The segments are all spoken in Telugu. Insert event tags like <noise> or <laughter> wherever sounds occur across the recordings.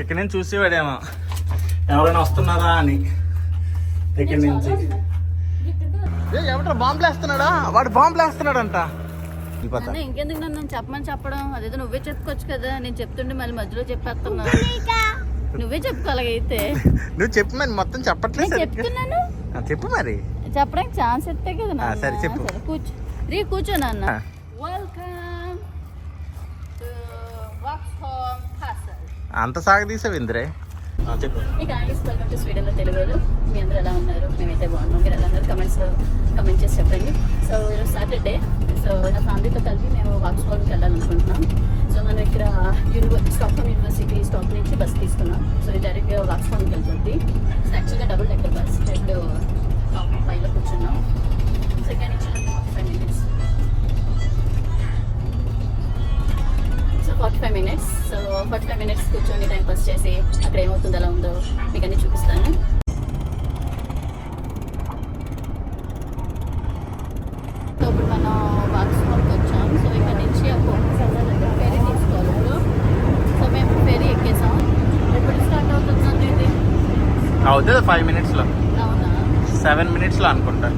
ఇక్కడ నుంచి చూసేవాడేమో. ఎవరైనా వస్తున్నారా అని. ఇక్కడ నుంచి. బాంబులు వేస్తున్నాడా? వాడు బాంబులు వేస్తున్నాడంట. ఇంకెందుకు నన్ను చెప్పమని చెప్పడం? అదేదో నువ్వే చెప్పుకోవచ్చు కదా. నేను చెప్తుంటే మళ్ళీ మధ్యలో చెప్పేస్తున్నా. నువ్వే చెప్పుకోవాలైతే నువ్వు చెప్పు మరి మొత్తం చెప్పట్లేదు. చెప్తున్నాను. చెప్పు మరి. చెప్పడానికి ఛాన్స్ ఇస్తే కదా. సరే, చెప్పు. కూర్చో. రీ కూర్చో నాన్న. Welcome to work home hostel అంత సాగదీసావు ఇంద్రే. ఆ, చెప్పు. తెలుగులో మీ అందరూ ఎలా ఉన్నారు? మేమైతే బాగున్నాం. మీరు ఎలా ఉన్నారు? కమెంట్స్ కమెంట్ చేసి చెప్పండి. సో ఈరోజు సాటర్డే సో నా ఫ్యామిలీతో కలిపి మేము వాక్స్కోల్కి వెళ్ళాలనుకుంటున్నాం. సో మనం ఇక్కడ యూనివర్సిటీ స్టాక్హోమ్ యూనివర్సిటీ స్టాప్ నుంచి బస్ తీసుకున్నాం. సో ఇది డైరెక్ట్గా వాక్స్కోల్కి వెళ్తుంది. అవుతుంది ఫైవ్ మినిట్స్లో అవునా? సెవెన్ మినిట్స్లో అనుకుంటా.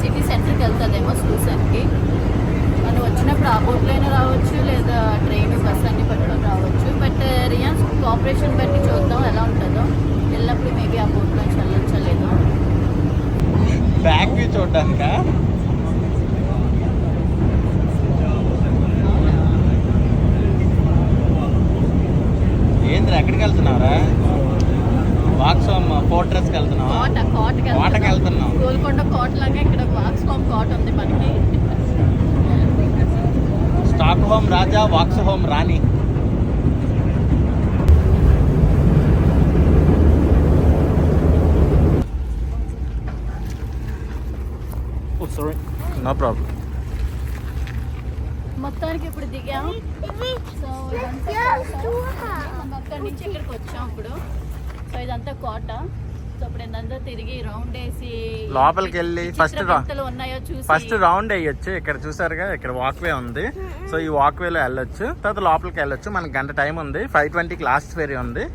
సిటీ సెంటర్కి వెళ్తుందేమో మనం వచ్చినప్పుడు ఆ బోట్లో అయినా రావచ్చు లేదా ట్రైన్ బస్ అన్ని పట్టడం రావచ్చు. బట్ రియాన్స్ కోఆపరేషన్ బట్టి చూద్దాం ఎలా ఉంటుందో. వెళ్ళినప్పుడు మేబీ ఆ బోట్లోంచి వెళ్ళొచ్చా లేదో. బ్యాక్ వ్యూ చూడడానికా? ఎక్కడికి వెళ్తున్నావురా? వాక్సోమ్ ఫోర్ట్రెస్కి వెళ్తున్నావా? కోట కోటకి కోటకి వెళ్తున్నాం. గోల్కొండ కోట లాగా ఇక్కడ వాక్స్కామ్ కోట ఉంది మనకి. స్టాక్ హోమ్ రాజా వాక్స్ హోమ్ రాణి. సారీ నో ప్రాబ్లం మొత్తానికి ఇప్పుడు దిగాం. సో అక్కడి నుంచి ఇక్కడికి వచ్చాం ఇప్పుడు సో ఇదంతా కోట. సో ఇప్పుడు ఇదంతా తిరిగి రౌండ్ వేసి లోపలికి వెళ్ళి ఉన్నాయో చూసి ఫస్ట్ రౌండ్ వేయొచ్చు. ఇక్కడ చూసారుగా ఇక్కడ వాక్వే ఉంది. సో ఈ వాక్వేలో వెళ్ళొచ్చు. తర్వాత లోపలికి వెళ్ళొచ్చు. మనకి గంట టైం ఉంది. ఫైవ్ ట్వంటీకి లాస్ట్ ఫేరీ ఉంది.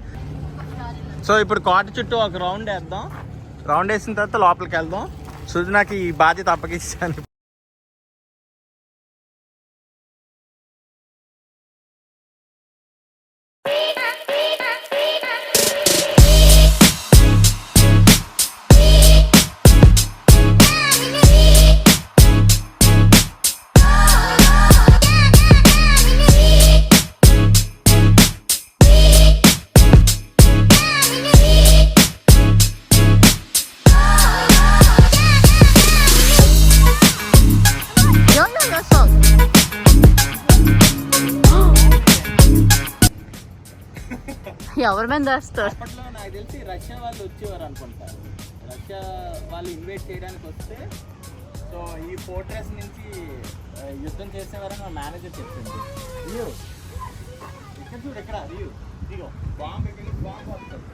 సో ఇప్పుడు కోట చుట్టూ ఒక రౌండ్ వేద్దాం. రౌండ్ వేసిన తర్వాత లోపలికి వెళ్దాం. సుజనాకి ఈ బాధ్యత అప్పగిస్తాను. ఎవరి మీద వేస్తారు అప్పట్లో నాకు తెలిసి రష్యా వాళ్ళు వచ్చేవారు అనుకుంటా. రష్యా వాళ్ళు ఇన్వైట్ చేయడానికి వస్తే సో ఈ ఫోర్ట్రెస్ నుంచి యుద్ధం చేసేవారని మా మేనేజర్ చెప్తుంది రియో ఇక్కడ చూడు ఎక్కడ రియో దిగో బాంబు ఇక్కడ బాంబు వస్తుంది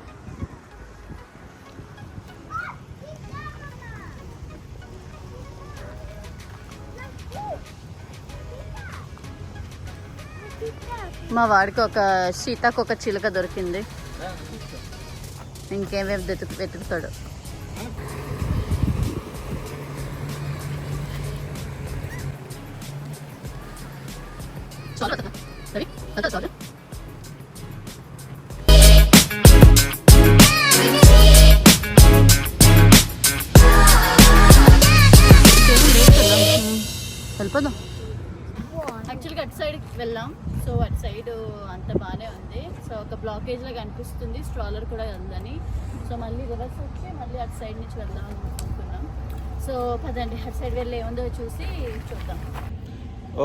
మా వాడికి ఒక సీతాకు ఒక చిలుక దొరికింది. ఇంకేమేమి వెతుకు వెతుకుతాడు. వెళ్ళిపోదాం యాక్చువల్గా అటు సైడ్ వెళ్ళాం అటు సైడ్ అంత బాగానే ఉంది. సో ఒక బ్లాకేజ్ లాగా అనిపిస్తుంది. స్ట్రాలర్ కూడా ఉందని. సో మళ్ళీ రివర్స్ వచ్చి మళ్ళీ అటు సైడ్ నుంచి వెళ్దాం అనుకుంటున్నాం. సో పదండి అటు సైడ్ వెళ్ళి ఏముందో చూసి చూద్దాం.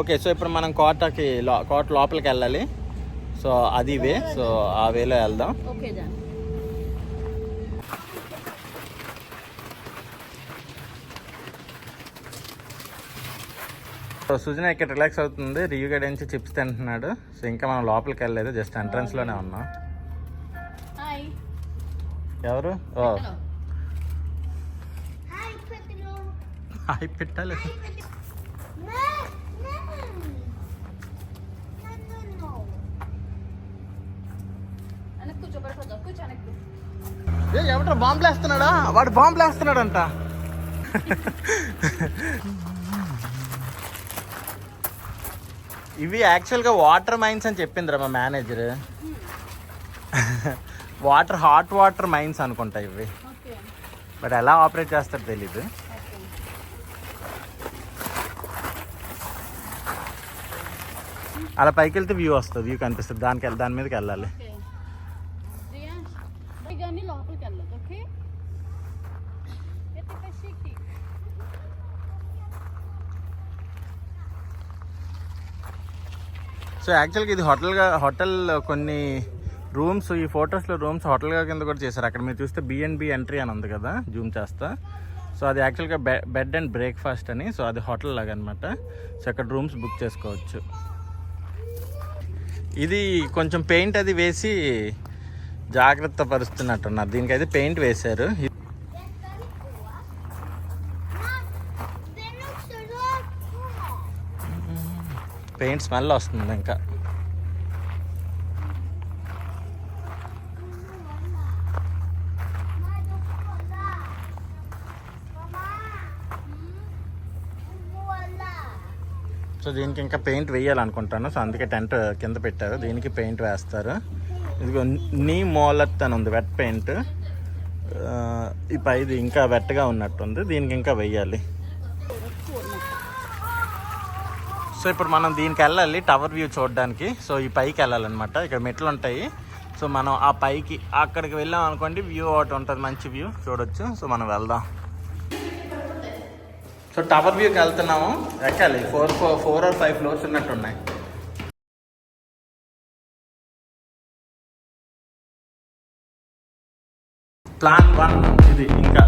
ఓకే సో ఇప్పుడు మనం కోటకి కోట లోపలికి వెళ్ళాలి. సో అది వే. సో ఆ వేలో వెళ్దాం. ఓకే దాన్ సో సుజన ఇక్కడ రిలాక్స్ అవుతుంది. రియూ గడి నుంచి చిప్స్ తింటున్నాడు. సో ఇంకా మనం లోపలికి వెళ్ళలేదు. జస్ట్ ఎంట్రన్స్లోనే ఉన్నాం. హాయ్ ఎవరు? ఓ. హాయ్ పెట్టాలి ఎవడో బాంబులు వేస్తున్నాడా వాడు బాంబులు వేస్తున్నాడంట <laughs> ఇవి యాక్చువల్గా వాటర్ మైన్స్ అని చెప్పిందిరా మా manager water hot water mines అనుకుంటా ఇవి. బట్ ఎలా ఆపరేట్ చేస్తారో తెలీదు. అలా పైకి వెళ్తే వ్యూ వస్తుంది వ్యూ కనిపిస్తుంది. దానికి దాని మీదకి వెళ్ళాలి ఓకే రియాన్స్ కానీ లోపలికి వెళ్ళదు ఓకే ఎత్తి పైకి సో యాక్చువల్గా ఇది హోటల్గా హోటల్ కొన్ని రూమ్స్ ఈ ఫొటోస్లో రూమ్స్ హోటల్గా కింద కూడా చేశారు. అక్కడ మీరు చూస్తే బిఎన్బి ఎంట్రీ అని ఉంది కదా జూమ్ చేస్తా. సో అది యాక్చువల్గా బె బెడ్ అండ్ బ్రేక్ఫాస్ట్ అని. సో అది హోటల్ లాగా అనమాట సో అక్కడ రూమ్స్ బుక్ చేసుకోవచ్చు. ఇది కొంచెం పెయింట్ అది వేసి జాగ్రత్త పరుస్తున్నట్టున్నారు. దీనికైతే పెయింట్ వేశారు. పెయింట్ స్మెల్ వస్తుంది ఇంకా. సో దీనికి ఇంకా పెయింట్ వేయాలనుకుంటాను. సో అందుకే టెంట్ కింద పెట్టారు. దీనికి పెయింట్ వేస్తారు. ఇదిగో నీ మోలత్ అని ఉంది వెట్ పెయింట్ ఈ పైది ఇంకా వెట్టగా ఉన్నట్టుంది. దీనికి ఇంకా వెయ్యాలి సో ఇప్పుడు మనం దీనికి వెళ్ళాలి టవర్ వ్యూ చూడడానికి. సో ఈ పైకి వెళ్ళాలన్నమాట ఇక్కడ మెట్లు ఉంటాయి సో మనం ఆ పైకి అక్కడికి వెళ్ళాం అనుకోండి వ్యూ ఒకటి ఉంటుంది మంచి వ్యూ చూడొచ్చు. సో మనం వెళ్దాం. సో టవర్ వ్యూకి వెళ్తున్నాము. ఎక్కాలి. Four four four or five floors ఉన్నట్టు ఉన్నాయి ప్లాన్ వన్ ఇది ఇంకా.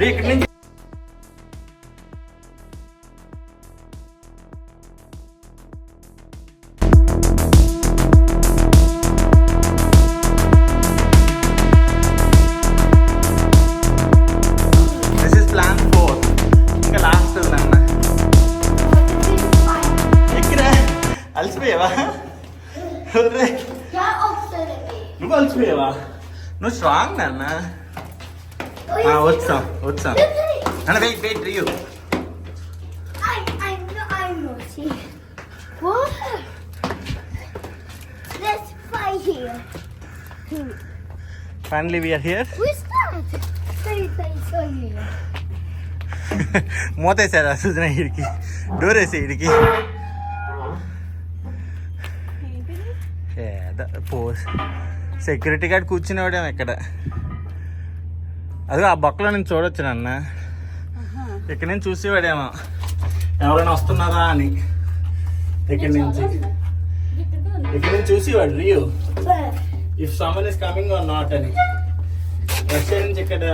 ఇక్కడి నుంచి అలసిపోయావా? నువ్వు అలసిపోయావా? నువ్వు స్ట్రాంగ్ నాన్న. ఆ, వచ్చాం వచ్చాం అన్న wait wait రియూ I, I'm not, I'm not see. What? Let's fight here. Finally we're here Who's that? Say, say, say here. మూతేసారా సుజన ఇడికి డోర్ వేసి ఇడికి పోస్ సెక్యూరిటీ గార్డ్ కూర్చునేవాడేమో ఇక్కడ అదిగో ఆ బొక్కలో నుంచి చూడొచ్చు నాన్న. ఇక్కడ నుంచి చూసేవాడేమో. ఎవరైనా వస్తున్నారా అని. ఇక్కడ నుంచి. ఇక్కడ నుంచి చూసేవాడు రియూ? If someone is coming or not అని. రష్యా నుంచి ఇక్కడ.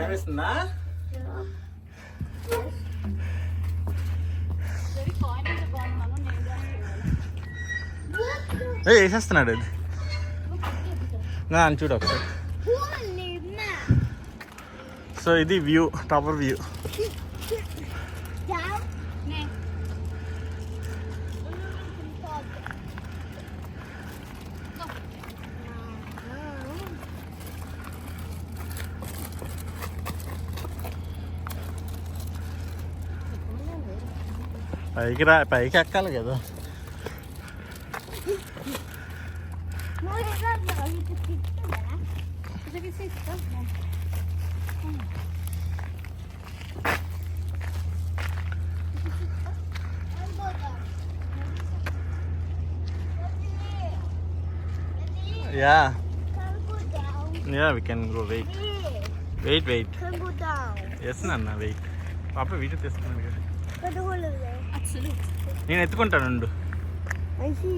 కనిపిస్తుందా? ఏ వేసేస్తున్నాడు. అది నా అని చూడు ఒకసారి Holy man. సో ఇది వ్యూ టవర్ వ్యూ Down. పైకి రా పైకి ఎక్కాలి కదా You can. You can Can go down. We can go wait Here. Wait wait Can go down. Yes నాన్న వెయిట్ పాప వీడియో తీస్తున్నాడు కదా whole of it. అసలు నేను ఎత్తుకుంటాను. I see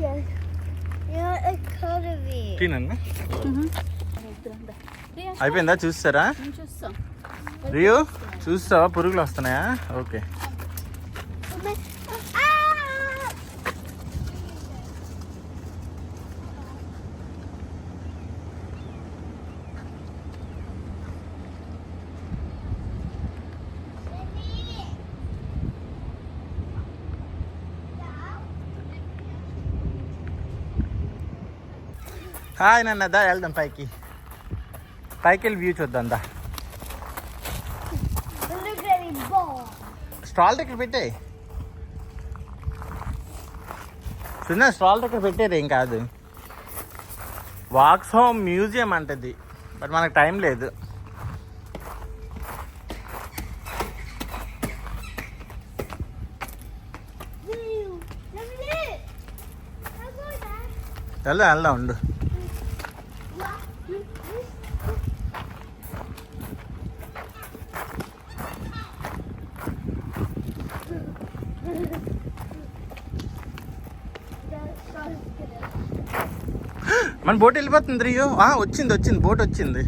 అయిపోయిందా? చూస్తారా? రియో చూస్తావా? పురుగులు వస్తున్నాయా? ఓకే. హాయ్ నన్న దా వెళ్దాం పైకి. పైకి వెళ్ళి వ్యూ చూద్దాం దా. స్టాల్ దగ్గర పెట్టే చిన్న స్టాల్ దగ్గర పెట్టేది ఏం కాదు. వాక్స్ హోమ్ మ్యూజియం అంటది బట్ మనకు టైం లేదు. వెళ్దాం వెళ్దాం ఉండు. మన బోట్ వెళ్ళిపోతుంది రియో. వచ్చింది వచ్చింది. బోట్ వచ్చింది.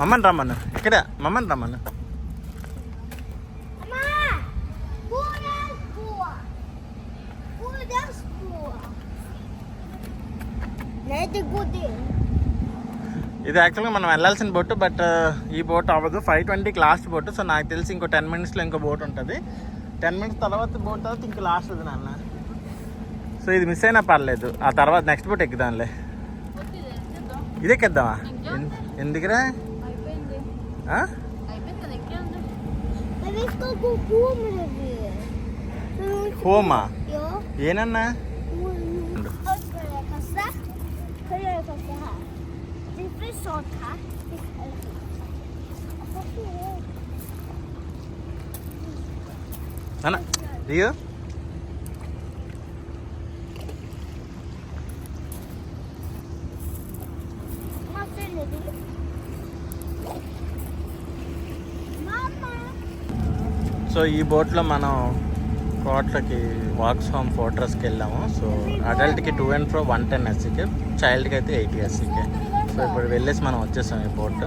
మమ్మని రమ్మను. ఇక్కడ మమ్మని రమ్మను. Let it go there. ఇది యాక్చువల్గా మనం వెళ్ళాల్సిన బోట్ బట్ ఈ బోట్ అవ్వదు. ఫైవ్ ట్వంటీకి లాస్ట్ బోట్ సో నాకు తెలిసి ఇంకో టెన్ మినిట్స్లో ఇంకో బోట్ ఉంటుంది. టెన్ మినిట్స్ తర్వాత బోట్ తర్వాత ఇంకో లాస్ట్ ఉంది నాన్న. సో ఇది మిస్ అయినా పర్లేదు. ఆ తర్వాత నెక్స్ట్ బోట్ ఎక్కుదాంలే. ఇది ఎక్కేద్దాం. ఇది ఎక్కేద్దామా ఎందుకురా. హోమా. ఏనన్నా? Här. నాన్న రియో Mamma. సో ఈ బోట్లో మనం కోట్లకి వాక్స్ హోమ్ ఫోర్ట్రస్కి వెళ్ళాము. సో అడల్ట్కి టూ అండ్ ఫ్రో వన్ టెన్ ఎస్సీకే చైల్డ్కి అయితే ఎయిటీ ఎస్సీకే సో ఇప్పుడు వెళ్ళేసి మనం వచ్చేసాం ఈ బోట్